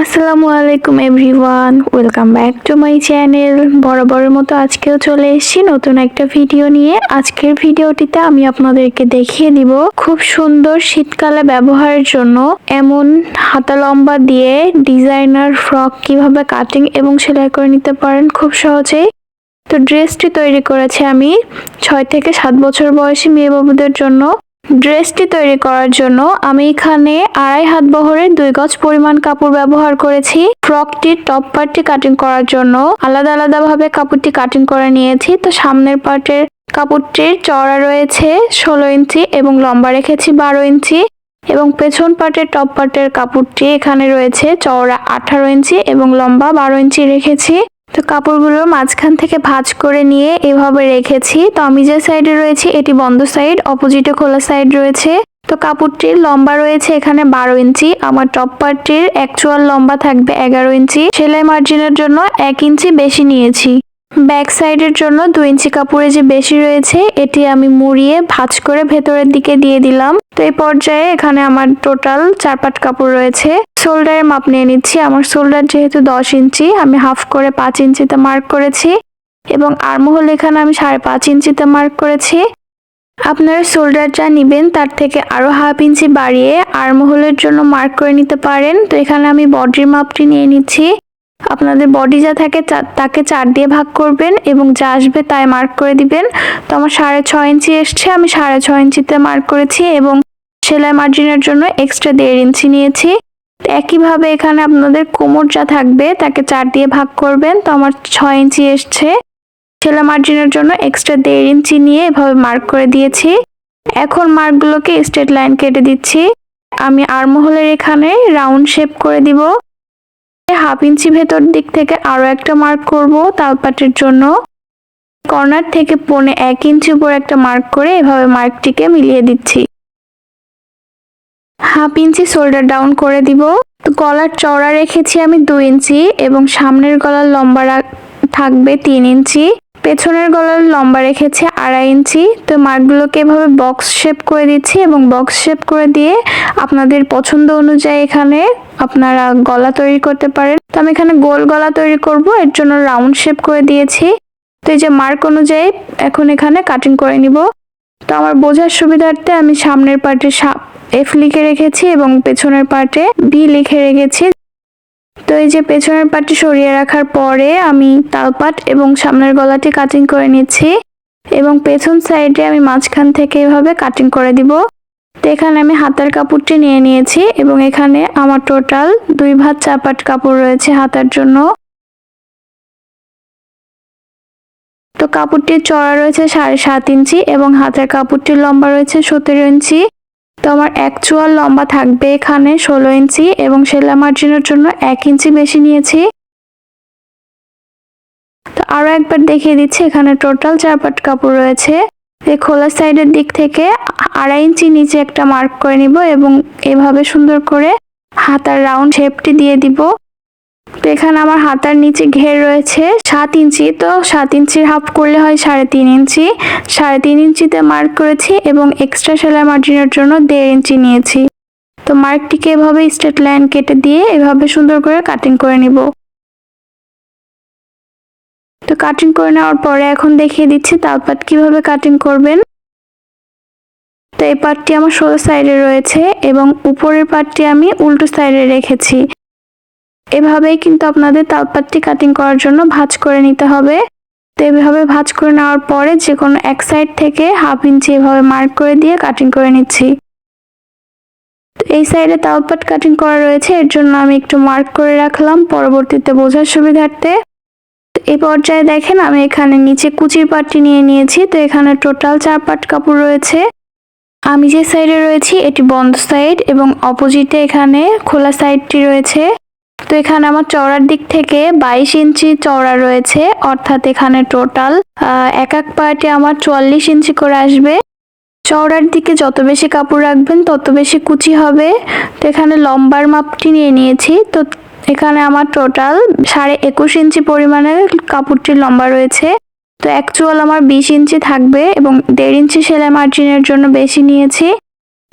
আসসালামু আলাইকুম everyone, welcome back to my channel. বরাবরের মতো আজকেও চলে এসেছি নতুন একটা ভিডিও নিয়ে। আজকের ভিডিওটিতে আমি আপনাদেরকে দেখিয়ে দিব খুব সুন্দর শীতকালে ব্যবহারের জন্য এমন হাতা লম্বা দিয়ে ডিজাইনার ফ্রক কীভাবে কাটিং এবং সেলাই করে নিতে পারেন খুব সহজেই। তো ড্রেসটি তৈরি করেছি আমি ছয় থেকে সাত বছর বয়সী মেয়ে বাবুদের জন্য। ড্রেসটি তৈরি করার জন্য আমি এখানে আড়াই হাত বহরের দুই গজ পরিমাণ কাপড় ব্যবহার করেছি। ফ্রকটির টপ পার্টটি কাটিং করার জন্য আলাদা আলাদা ভাবে কাপড়টি কাটিং করে নিয়েছি। তো সামনের পার্টের কাপড়টির চওড়া রয়েছে ষোলো ইঞ্চি এবং লম্বা রেখেছি বারো ইঞ্চি এবং পেছন পার্টের টপ পার্টের কাপড়টি এখানে রয়েছে চওড়া আঠারো ইঞ্চি এবং লম্বা বারো ইঞ্চি রেখেছি। তো কাপড়গুলো মাঝখান থেকে ভাঁজ করে নিয়ে এভাবে রেখেছি। তো আমি যে সাইডে রয়েছে, এটি বন্ধ সাইড, অপোজিটে খোলা সাইড রয়েছে। তো কাপড়টির লম্বা রয়েছে এখানে বারো ইঞ্চি, আমার টপ পার্টটির অ্যাকচুয়াল লম্বা থাকবে এগারো ইঞ্চি। সেলাই মার্জিনের জন্য এক ইঞ্চি বেশি নিয়েছি। ব্যাক সাইডের জন্য দু ইঞ্চি কাপড়ে যে বেশি রয়েছে, এটি আমি মুড়িয়ে ভাঁজ করে ভেতরের দিকে দিয়ে দিলাম। তো এই পর্যায়ে এখানে আমার টোটাল চার পাট কাপড় রয়েছে। শোল্ডারের মাপ নিয়ে নিচ্ছি। আমার শোল্ডার যেহেতু দশ ইঞ্চি, আমি হাফ করে পাঁচ ইঞ্চিতে মার্ক করেছি এবং আর্মহোল এখানে আমি সাড়ে পাঁচ ইঞ্চিতে মার্ক করেছি। আপনারা শোল্ডার যা নেবেন, তার থেকে আরও হাফ ইঞ্চি বাড়িয়ে আর্মহোলের জন্য মার্ক করে নিতে পারেন। তো এখানে আমি বডির মাপটি নিয়ে নিচ্ছি। আপনাদের বডি যা থাকে তাকে চার দিয়ে ভাগ করবেন এবং যা আসবে তাই মার্ক করে দিবেন। তো আমার সাড়ে ছয় ইঞ্চি এসছে, আমি সাড়ে ছয় ইঞ্চিতে মার্ক করেছি এবং সেলাই মার্জিনের জন্য এক্সট্রা দেড় ইঞ্চি নিয়েছি। একইভাবে এখানে আপনাদের কোমর যা থাকবে তাকে চার দিয়ে ভাগ করবেন, তো আমার ছয় ইঞ্চি এসছে। সেলাই মার্জিনের জন্য এক্সট্রা দেড় ইঞ্চি নিয়ে এভাবে মার্ক করে দিয়েছি। এখন মার্কগুলোকে স্ট্রেট লাইন কেটে দিচ্ছি। আমি আর্মহোলের এখানে রাউন্ড শেপ করে দিব। হাফ ইঞ্চি ভেতর দিক থেকে আরও একটা মার্ক করব, তালপাটের জন্য। কর্নার থেকে পনে এক ইঞ্চি উপর একটা মার্ক করে এভাবে মার্কটিকে মিলিয়ে দিচ্ছি। হাফ ইঞ্চি শোল্ডার ডাউন করে দিব। তো গলার চওড়া রেখেছি আমি দুই ইঞ্চি এবং সামনের গলার লম্বা থাকবে তিন ইঞ্চি। পেছনের গলার লম্বা রেখেছি আড়াই ইঞ্চি। তো মার্কগুলোকে এভাবে বক্স শেপ করে দিচ্ছি এবং বক্স শেপ করে দিয়ে আপনাদের পছন্দ অনুযায়ী এখানে আপনারা গলা তৈরি করতে পারেন। তো আমি এখানে গোল গলা তৈরি করব, এর জন্য রাউন্ড শেপ করে দিয়েছি। তো এই যে মার্ক অনুযায়ী এখন এখানে কাটিং করে নিব। তো আমার বোঝার সুবিধার্থে আমি সামনের পার্টে এফ লিখে রেখেছি এবং পেছনের পার্টে বি লিখে রেখেছি। তো এই যে পেছনের পার্টটি সরিয়ে রাখার পরে আমি তালপাট এবং সামনের গলাটি কাটিং করে নিচ্ছি এবং পেছন সাইডে আমি মাঝখান থেকে এভাবে কাটিং করে দিব। তো এখানে আমি হাতার কাপড়টি নিয়ে নিয়েছি এবং এখানে আমার টোটাল দুই ভাত চাপাট কাপড় রয়েছে হাতার জন্য। তো কাপড়টির চড়া রয়েছে সাড়ে সাত ইঞ্চি এবং হাতের কাপড়টির লম্বা রয়েছে সতেরো ইঞ্চি। আমার অ্যাকচুয়াল লম্বা থাকবে এখানে ষোলো ইঞ্চি এবং সেলাই মার্জিনের জন্য এক ইঞ্চি বেশি নিয়েছি। তো আরও একবার দেখিয়ে দিচ্ছি, এখানে টোটাল চার পাট কাপড় রয়েছে। এই খোলা সাইডের দিক থেকে আড়াই ইঞ্চি নিচে একটা মার্ক করে নিব এবং এভাবে সুন্দর করে হাতার রাউন্ড শেপটি দিয়ে দিব। তো এখানে আমার হাতার নিচে ঘের রয়েছে সাত ইঞ্চি, তো সাত ইঞ্চির হাফ করলে হয় সাড়ে তিন ইঞ্চি। সাড়ে তিন ইঞ্চিতে মার্ক করেছি এবং এক্সট্রা সেলাই মার্জিনের জন্য দেড় ইঞ্চি নিয়েছি। তো মার্কটিকে এভাবে স্ট্রেট লাইন কেটে দিয়ে এভাবে সুন্দর করে কাটিং করে নিব। তো কাটিং করে নেওয়ার পরে এখন দেখিয়ে দিচ্ছি তালপাত কীভাবে কাটিং করবেন। তো এই পার্টটি আমার ষোলো সাইডে রয়েছে এবং উপরের পার্টটি আমি উল্টো সাইডে রেখেছি। এভাবেই কিন্তু আপনাদের তালপাতটি কাটিং করার জন্য ভাঁজ করে নিতে হবে। তো এভাবে ভাঁজ করে নেওয়ার পরে যে কোনো এক সাইড থেকে হাফ ইঞ্চি এভাবে মার্ক করে দিয়ে কাটিং করে নিচ্ছি। তো এই সাইডে তালপাট কাটিং করা রয়েছে, এর জন্য আমি একটু মার্ক করে রাখলাম পরবর্তীতে বোঝার সুবিধার্থে। এই পর্যায়ে দেখেন আমি এখানে নিচে কুচির পাটটি নিয়ে নিয়েছি, তো এখানে টোটাল চার পাট কাপড় রয়েছে। আমি যে সাইডে রয়েছি, এটি বন্ধ সাইড এবং অপোজিটে এখানে খোলা সাইডটি রয়েছে। তো এখানে আমার চওড়ার দিক থেকে বাইশ ইঞ্চি চওড়া রয়েছে, অর্থাৎ এখানে টোটাল এক এক পার্টে আমার চুয়াল্লিশ ইঞ্চি করে আসবে। চওড়ার দিকে যত বেশি কাপড় রাখবেন, তত বেশি কুচি হবে। তো এখানে লম্বার মাপটি নিয়ে নিয়েছি। তো এখানে আমার টোটাল সাড়ে একুশ ইঞ্চি পরিমাণের কাপড়টির লম্বা রয়েছে। তো অ্যাকচুয়াল আমার বিশ ইঞ্চি থাকবে এবং দেড় ইঞ্চি সেলাই মার্জিনের জন্য বেশি নিয়েছি।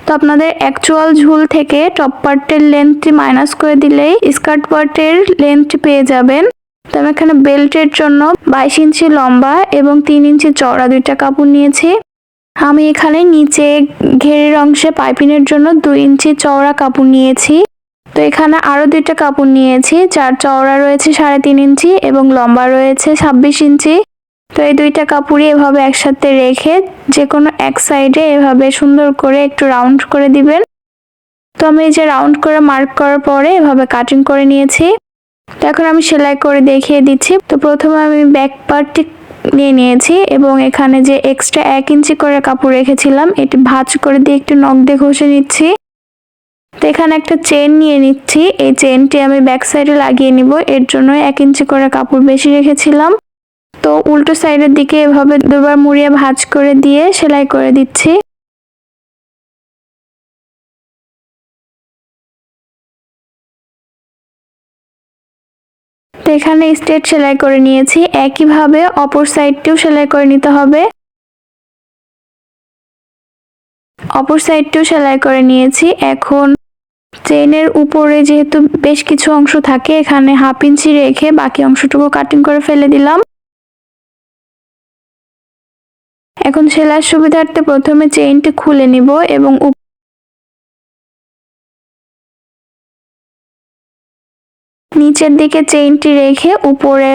তো আপনাদের অ্যাকচুয়াল ঝুল থেকে টপ পার্টের লেন্থটি মাইনাস করে দিলেই স্কার্ট পার্টের লেন্থটি পেয়ে যাবেন। তো আমি এখানে বেল্টের জন্য বাইশ ইঞ্চি লম্বা এবং তিন ইঞ্চি চওড়া দুইটা কাপড় নিয়েছি। আমি এখানে নিচে ঘেরের অংশে পাইপিনের জন্য দুই ইঞ্চি চওড়া কাপড় নিয়েছি। তো এখানে আরও দুইটা কাপড় নিয়েছি, যার চওড়া রয়েছে সাড়ে তিন ইঞ্চি এবং লম্বা রয়েছে ছাব্বিশ ইঞ্চি। তো এই দুইটা কাপড়ই এভাবে একসাথে রেখে যে কোনো এক সাইডে এভাবে সুন্দর করে একটু রাউন্ড করে দিবেন। তো আমি এই যে রাউন্ড করে মার্ক করার পরে এভাবে কাটিং করে নিয়েছি। তো এখন আমি সেলাই করে দেখিয়ে দিচ্ছি। তো প্রথমে আমি ব্যাক পার্টটি নিয়ে নিয়েছি এবং এখানে যে এক্সট্রা এক ইঞ্চি করে কাপড় রেখেছিলাম, এটি ভাঁজ করে দিয়ে একটু নখ দিয়ে ঘষে নিচ্ছি। তো এখানে একটা চেন নিয়ে নিচ্ছি। এই চেনটি আমি ব্যাক সাইডে লাগিয়ে নিব। এর জন্য এক ইঞ্চি করে কাপড় বেশি রেখেছিলাম। তো উল্টো সাইডের দিকে এভাবে দুবার মুড়িয়ে ভাজ করে দিয়ে সেলাই করে দিচ্ছি। তো এখানে স্ট্রেট সেলাই করে নিয়েছি। একইভাবে অপর সাইডটিও সেলাই করে নিতে হবে। অপর সাইডটিও সেলাই করে নিয়েছি। এখন চেনের উপরে যেহেতু বেশ কিছু অংশ থাকে, এখানে হাফ ইঞ্চি রেখে বাকি অংশটুকু কাটিং করে ফেলে দিলাম। এখন সেলাইয়ের সুবিধার্থে প্রথমে চেইনটি খুলে নিব এবং নিচের দিকে চেইনটি রেখে উপরে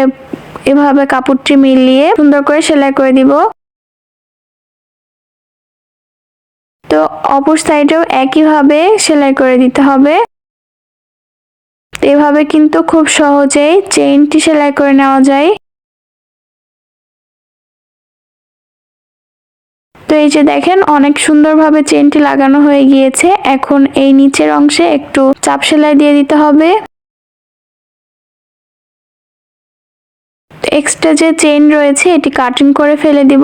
এভাবে কাপড়টি মিলিয়ে সুন্দর করে সেলাই করে দিব। তো অপর সাইডেও একইভাবে সেলাই করে দিতে হবে। এভাবে কিন্তু খুব সহজেই চেইনটি সেলাই করে নেওয়া যায়। তো এই যে দেখেন, অনেক সুন্দরভাবে চেনটি লাগানো হয়ে গিয়েছে। এখন এই নিচের অংশে একটু চাপ সেলাই দিয়ে দিতে হবে। এক্সট্রা যে চেন রয়েছে, এটি কাটিং করে ফেলে দিব।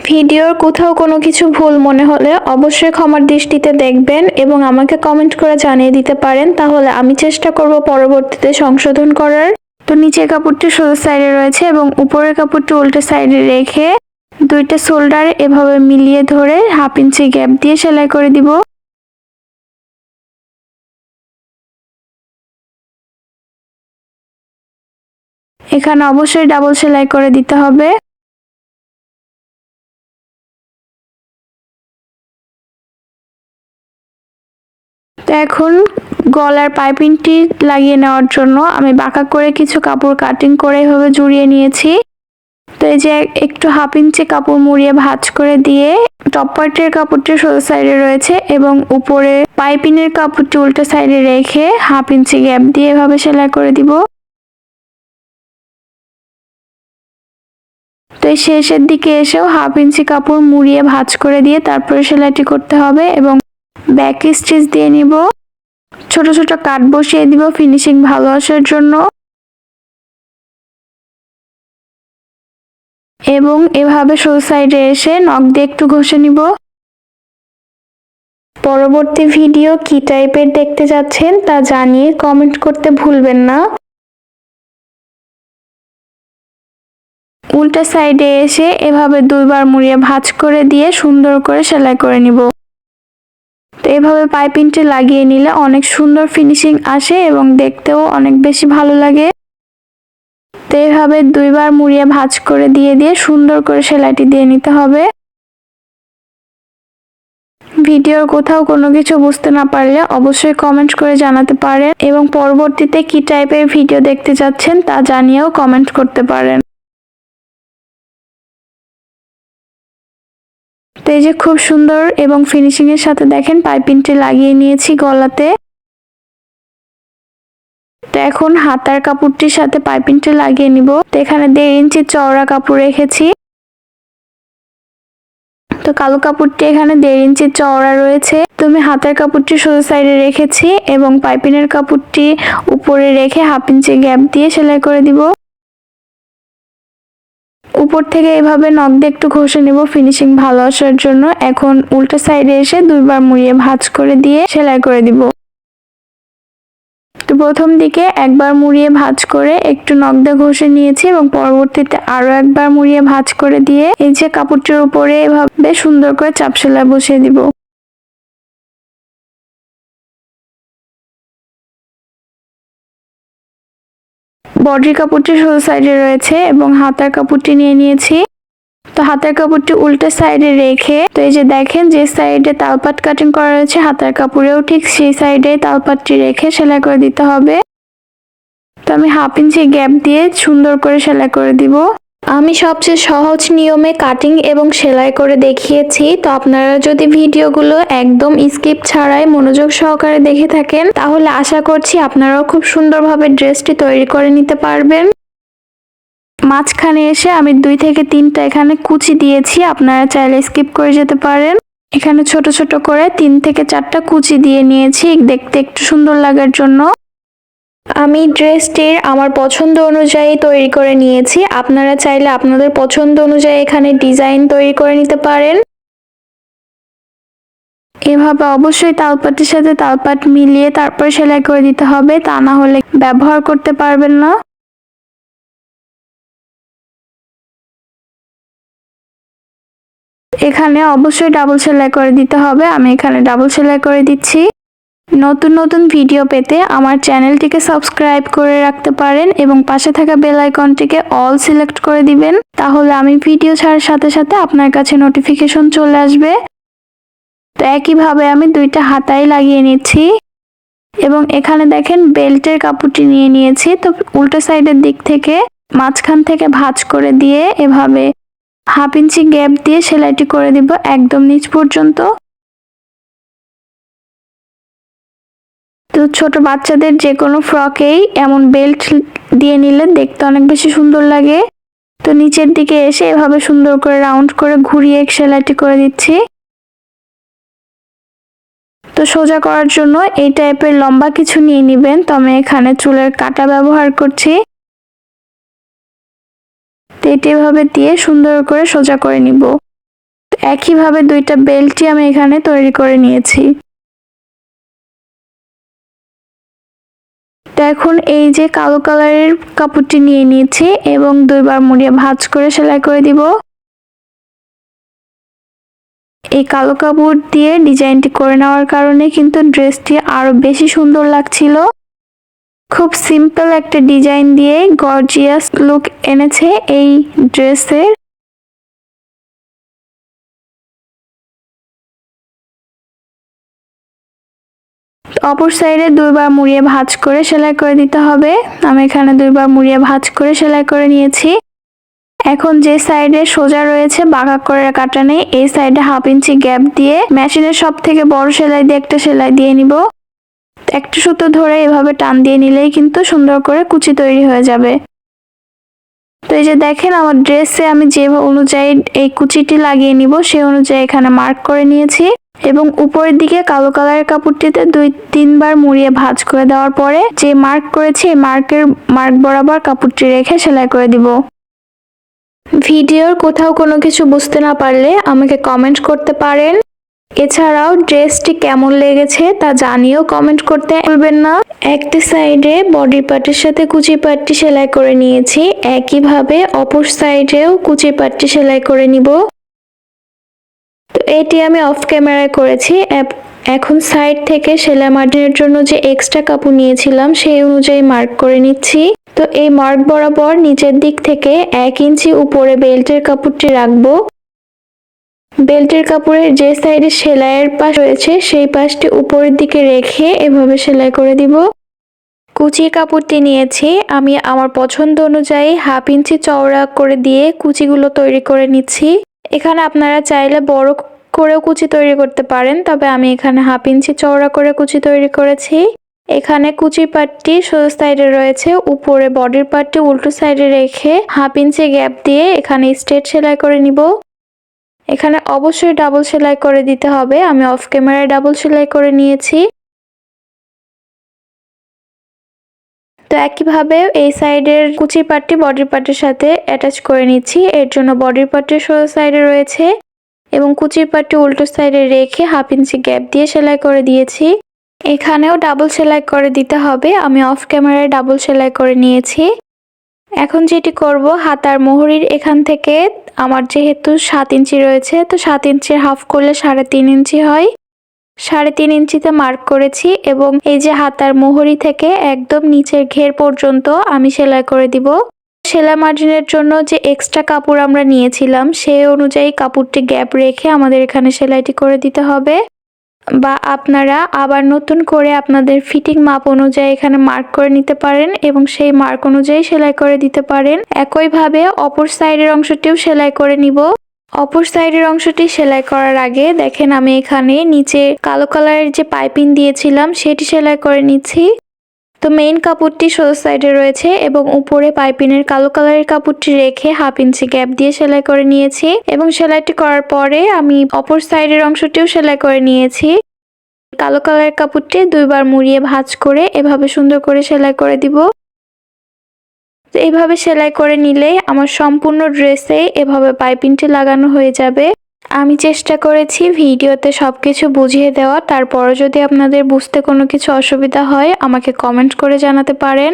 ভিডিওর কোথাও কোনো কিছু ভুল মনে হলে অবশ্যই ক্ষমার দৃষ্টিতে দেখবেন এবং আমাকে কমেন্ট করে জানিয়ে দিতে পারেন। তাহলে আমি চেষ্টা করব পরবর্তীতে সংশোধন করার। তো নিচের কাপড়টি সোজা সাইডে রয়েছে এবং উপরের কাপড়টি উল্টো সাইডে রেখে দুইটা শোল্ডার এভাবে মিলিয়ে ধরে হাফ ইঞ্চি গ্যাপ দিয়ে সেলাই করে দিব। এখানে অবশ্যই ডাবল সেলাই করে দিতে হবে। তো এখন গলার পাইপিংটি লাগিয়ে নেওয়ার জন্য আমি বাঁকা করে কিছু কাপড় কাটিং করে এভাবে জুড়িয়ে নিয়েছি। তো এই যে একটু হাফ ইঞ্চি কাপড় মুড়িয়ে ভাঁজ করে দিয়ে টপ পার্টের কাপড়টি সোজা সাইডে রয়েছে এবং উপরে পাইপিনের কাপড়টি উল্টো সাইডে রেখে হাফ ইঞ্চি গ্যাপ দিয়ে এভাবে সেলাই করে দিব। তো এই শেষের দিকে এসেও হাফ ইঞ্চি কাপড় মুড়িয়ে ভাঁজ করে দিয়ে তারপরে সেলাইটি করতে হবে এবং ব্যাক স্টিচ দিয়ে নিব। ছোট ছোট কাট বসিয়ে দিব ফিনিশিং ভালো আসার জন্য। এবং এভাবে শো সাইডে এসে নখ দিয়ে একটু ঘষে নিব। পরবর্তী ভিডিও কি টাইপের দেখতে যাচ্ছেন তা জানিয়ে কমেন্ট করতে ভুলবেন না। উল্টা সাইডে এসে এভাবে দুইবার মুড়িয়ে ভাঁজ করে দিয়ে সুন্দর করে সেলাই করে নিব। তো এভাবে পাইপিংটি লাগিয়ে নিলে অনেক সুন্দর ফিনিশিং আসে এবং দেখতেও অনেক বেশি ভালো লাগে। তো এইভাবে দুইবার মুড়িয়ে ভাঁজ করে দিয়ে দিয়ে সুন্দর করে সেলাইটি দিয়ে নিতে হবে। ভিডিওর কোথাও কোনো কিছু বুঝতে না পারলে অবশ্যই কমেন্ট করে জানাতে পারেন এবং পরবর্তীতে কি টাইপের ভিডিও দেখতে যাচ্ছেন তা জানিয়েও কমেন্ট করতে পারেন। তো এই যে খুব সুন্দর এবং ফিনিশিং এর সাথে দেখেন পাইপিংটি লাগিয়ে নিয়েছি গলাতে। এখন হাতার কাপড়টির সাথে পাইপিংটি লাগিয়ে নিব। তো এখানে দেড় ইঞ্চি চওড়া কাপড় রেখেছি। তো কালো কাপড়টি এখানে দেড় ইঞ্চি চওড়া রয়েছে। তো আমি হাতার কাপড়টি সোজা সাইডে রেখেছি এবং পাইপিনের কাপড়টি উপরে রেখে হাফ ইঞ্চি গ্যাপ দিয়ে সেলাই করে দিব। উপর থেকে এভাবে নখ দিয়ে একটু ঘষে নিব ফিনিশিং ভালো আসার জন্য। এখন উল্টো সাইডে এসে দুইবার মুড়িয়ে ভাঁজ করে দিয়ে সেলাই করে দিব। প্রথম দিকে একবার মুড়িয়ে ভাজ করে একটু নগদা ঘষে নিয়েছি এবং পরবর্তীতে আরও একবার মুড়িয়ে ভাজ করে দিয়ে এই যে কাপড়টির উপরে এভাবে সুন্দর করে চাপ সেলাই বসিয়ে দিব। বডির কাপড়টি সোজা সাইডে রয়েছে এবং হাতার কাপড়টি নিয়ে নিয়েছি। তো হাতার কাপড়টি উল্টো সাইডে রেখে, তো এই যে দেখেন যে সাইডে তালপাট কাটিং করা রয়েছে হাতার কাপড়েও ঠিক সেই সাইডে তালপাটটি রেখে সেলাই করে দিতে হবে। তো আমি হাফ ইঞ্চি গ্যাপ দিয়ে সুন্দর করে সেলাই করে দিব। আমি সবচেয়ে সহজ নিয়মে কাটিং এবং সেলাই করে দেখিয়েছি, তো আপনারা যদি ভিডিওগুলো একদম স্কিপ ছাড়াই মনোযোগ সহকারে দেখে থাকেন, তাহলে আশা করছি আপনারাও খুব সুন্দরভাবে ড্রেসটি তৈরি করে নিতে পারবেন। মাঝখানে এসে আমি দুই থেকে তিনটা এখানে কুচি দিয়েছি। আপনারা চাইলে স্কিপ করে যেতে পারেন। এখানে ছোট ছোট করে তিন থেকে চারটা কুচি দিয়ে নিয়েছি দেখতে একটু সুন্দর লাগার জন্য। আমি ড্রেসটির আমার পছন্দ অনুযায়ী তৈরি করে নিয়েছি। আপনারা চাইলে আপনাদের পছন্দ অনুযায়ী এখানে ডিজাইন তৈরি করে নিতে পারেন। এভাবে অবশ্যই তালপাটির সাথে তালপাট মিলিয়ে তারপর সেলাই করে দিতে হবে। তা না হলে ব্যবহার করতে পারবেন না। এখানে অবশ্যই ডাবল সেলাই করে দিতে হবে। আমি এখানে ডাবল সেলাই করে দিচ্ছি। নতুন নতুন ভিডিও পেতে আমার চ্যানেলটিকে সাবস্ক্রাইব করে রাখতে পারেন এবং পাশে থাকা বেল আইকনটিকে অল সিলেক্ট করে দিবেন। তাহলে আমি ভিডিও ছাড়ার সাথে সাথে আপনার কাছে নোটিফিকেশন চলে আসবে। তো একইভাবে আমি দুইটা হাতাই লাগিয়ে নিচ্ছি। এবং এখানে দেখেন বেল্টের কাপড়টি নিয়ে নিয়েছি। তো উল্টো সাইডের দিক থেকে মাঝখান থেকে ভাঁজ করে দিয়ে এভাবে হাফ ইঞ্চি গ্যাপ দিয়ে সেলাইটি করে দিব একদম নিচ পর্যন্ত। তো ছোট বাচ্চাদের যে কোনো ফ্রকেই এমন বেল্ট দিয়ে নিলে দেখতে অনেক বেশি সুন্দর লাগে। তো নিচের দিকে এসে এভাবে সুন্দর করে রাউন্ড করে ঘুরিয়ে সেলাইটি করে দিচ্ছি। তো সোজা করার জন্য এই টাইপের লম্বা কিছু নিয়ে নিবেন। তো আমি এখানে চুলের কাটা ব্যবহার করছি। তো এটি এভাবে দিয়ে সুন্দর করে সোজা করে নিব। একইভাবে দুইটা বেল্টই আমি এখানে তৈরি করে নিয়েছি। তো এখন এই যে কালো কালারের কাপড়টি নিয়ে নিয়েছি এবং দুইবার মুড়িয়ে ভাঁজ করে সেলাই করে দিব। এই কালো কাপড় দিয়ে ডিজাইনটি করে নেওয়ার কারণে কিন্তু ড্রেসটি আরও বেশি সুন্দর লাগছিল। খুব সিম্পল একটা ডিজাইন দিয়ে গর্জিয়াস লুক এনেছে এই ড্রেসের। অপর সাইডে দুইবার মুড়িয়ে ভাঁজ করে সেলাই করে দিতে হবে। আমি এখানে দুইবার মুড়িয়ে ভাঁজ করে সেলাই করে নিয়েছি। এখন যে সাইডে সোজা রয়েছে বাঁকা করে কাটা নেই, এই সাইডে হাফ ইঞ্চি গ্যাপ দিয়ে মেশিনের সব থেকে বড় সেলাই দিয়ে একটা সেলাই দিয়ে নিব। একটা সুতো ধরে এভাবে টান দিয়ে নিলেই কিন্তু সুন্দর করে কুচি তৈরি হয়ে যাবে। তো এই যে দেখেন, আমার ড্রেসে আমি যে অনুযায়ী এই কুচিটি লাগিয়ে নিব সেই অনুযায়ী এখানে মার্ক করে নিয়েছি এবং উপরের দিকে কালো কালারের কাপড়টিতে দুই, তিনবার মুড়িয়ে ভাঁজ করে দেওয়ার পরে যে মার্ক করেছি, এই মার্কের মার্ক বরাবর কাপড়টি রেখে সেলাই করে দিব। ভিডিওর কোথাও কোনো কিছু বুঝতে না পারলে আমাকে কমেন্ট করতে পারেন। এছাড়াও ড্রেসটি কেমন লেগেছে তা জানিয়েও কমেন্ট করতে ভুলবেন না। একটা সাইডে বডি পার্টের সাথে কুচি পাটটি সেলাই করে নিয়েছি। একইভাবে অপর সাইডেও কুচি পাটটি সেলাই করে নিব। তো এটি আমি অফ ক্যামেরায় করেছি। এখন সাইড থেকে সেলাই মার্জিনের জন্য যে এক্সট্রা কাপড় নিয়েছিলাম সেই অনুযায়ী মার্ক করে নিচ্ছি। তো এই মার্ক বরাবর নিচের দিক থেকে এক ইঞ্চি উপরে বেল্টের কাপড়টি রাখব। বেল্টের কাপড়ের যে সাইডে সেলাইয়ের পাশ রয়েছে, সেই পাশটি উপরের দিকে রেখে এভাবে সেলাই করে দিব। কুচি কাপড়টি নিয়েছি। আমি আমার পছন্দ অনুযায়ী হাফ ইঞ্চি চওড়া করে দিয়ে কুচিগুলো তৈরি করে নিচ্ছি। এখানে আপনারা চাইলে বড় করেও কুচি তৈরি করতে পারেন, তবে আমি এখানে হাফ ইঞ্চি চওড়া করে কুচি তৈরি করেছি। এখানে কুচি পাটটি সোজা সাইডে রয়েছে, উপরে বডির পাটটি উল্টো সাইডে রেখে হাফ ইঞ্চি গ্যাপ দিয়ে এখানে স্ট্রেট সেলাই করে নিব। এখানে অবশ্যই ডাবল সেলাই করে দিতে হবে। আমি অফ ক্যামেরায় ডাবল সেলাই করে নিয়েছি। তো একইভাবে এই সাইডের কুচি পাটটি বডির পার্টের সাথে অ্যাটাচ করে নিচ্ছি। এর জন্য বডির পার্টের সোজা সাইডে রয়েছে এবং কুচির পাটটি উল্টো সাইডে রেখে হাফ ইঞ্চি গ্যাপ দিয়ে সেলাই করে দিয়েছি। এখানেও ডাবল সেলাই করে দিতে হবে। আমি অফ ক্যামেরায় ডাবল সেলাই করে নিয়েছি। এখন যেটি করব হাতার মোহরির এখান থেকে আমার যেহেতু সাত ইঞ্চি রয়েছে, তো সাত ইঞ্চির হাফ করলে সাড়ে তিন ইঞ্চি হয়। সাড়ে তিন ইঞ্চিতে মার্ক করেছি এবং এই যে হাতার মোহরি থেকে একদম নিচের ঘের পর্যন্ত আমি সেলাই করে দিব। সেলাই মার্জিনের জন্য যে এক্সট্রা কাপড় আমরা নিয়েছিলাম সেই অনুযায়ী কাপড়টি গ্যাপ রেখে আমাদের এখানে সেলাইটি করে দিতে হবে। বা আপনারা আবার নতুন করে আপনাদের ফিটিং মাপ অনুযায়ী এখানে মার্ক করে নিতে পারেন এবং সেই মার্ক অনুযায়ী সেলাই করে দিতে পারেন। একইভাবে অপর সাইডের অংশটিও সেলাই করে নিব। অপর সাইডের অংশটি সেলাই করার আগে দেখেন আমি এখানে নিচে কালো কালারের যে পাইপিং দিয়েছিলাম, সেটি সেলাই করে নিচ্ছি। তো মেইন কাপড়টি সোজা সাইডে রয়েছে এবং উপরে পাইপিনের কালো কালারের কাপড়টি রেখে হাফ ইঞ্চি গ্যাপ দিয়ে সেলাই করে নিয়েছি এবং সেলাইটি করার পরে আমি অপর সাইডের অংশটিও সেলাই করে নিয়েছি। কালো কালারের কাপড়টি দুইবার মুড়িয়ে ভাঁজ করে এভাবে সুন্দর করে সেলাই করে দিব। তো এইভাবে সেলাই করে নিলে আমার সম্পূর্ণ ড্রেসে এভাবে পাইপিনটি লাগানো হয়ে যাবে। আমি চেষ্টা করেছি ভিডিওতে সব কিছু বুঝিয়ে দেওয়া। তারপরও যদি আপনাদের বুঝতে কোনো কিছু অসুবিধা হয়, আমাকে কমেন্ট করে জানাতে পারেন।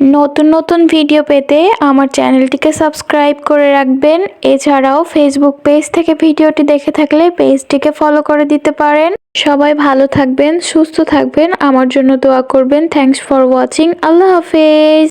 নতুন নতুন ভিডিও পেতে আমার চ্যানেলটিকে সাবস্ক্রাইব করে রাখবেন। এছাড়াও ফেসবুক পেজ থেকে ভিডিওটি দেখে থাকলে পেজটিকে ফলো করে দিতে পারেন। সবাই ভালো থাকবেন, সুস্থ থাকবেন। আমার জন্য দোয়া করবেন। থ্যাঙ্কস ফর ওয়াচিং আল্লাহ হাফেজ।